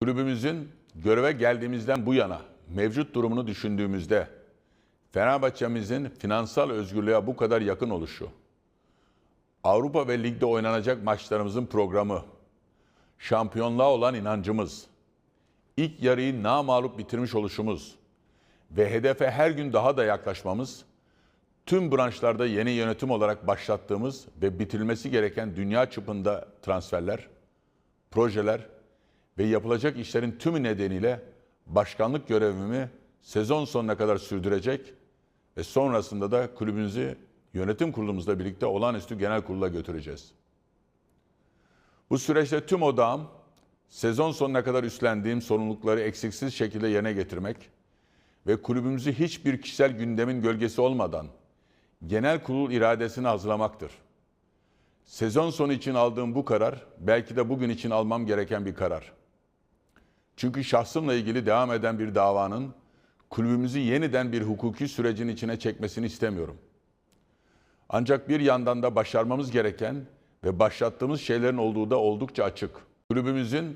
Kulübümüzün göreve geldiğimizden bu yana mevcut durumunu düşündüğümüzde Fenerbahçe'mizin finansal özgürlüğe bu kadar yakın oluşu, Avrupa ve Lig'de oynanacak maçlarımızın programı, şampiyonluğa olan inancımız, ilk yarıyı namağlup bitirmiş oluşumuz ve hedefe her gün daha da yaklaşmamız, tüm branşlarda yeni yönetim olarak başlattığımız ve bitirilmesi gereken dünya çapında transferler, projeler ve yapılacak işlerin tümü nedeniyle başkanlık görevimi sezon sonuna kadar sürdürecek ve sonrasında da kulübümüzü yönetim kurulumuzla birlikte olağanüstü genel kurula götüreceğiz. Bu süreçte tüm odağım sezon sonuna kadar üstlendiğim sorumlulukları eksiksiz şekilde yerine getirmek ve kulübümüzü hiçbir kişisel gündemin gölgesi olmadan genel kurul iradesini hazırlamaktır. Sezon sonu için aldığım bu karar belki de bugün için almam gereken bir karar. Çünkü şahsımla ilgili devam eden bir davanın kulübümüzü yeniden bir hukuki sürecin içine çekmesini istemiyorum. Ancak bir yandan da başarmamız gereken ve başlattığımız şeylerin olduğu da oldukça açık. Kulübümüzün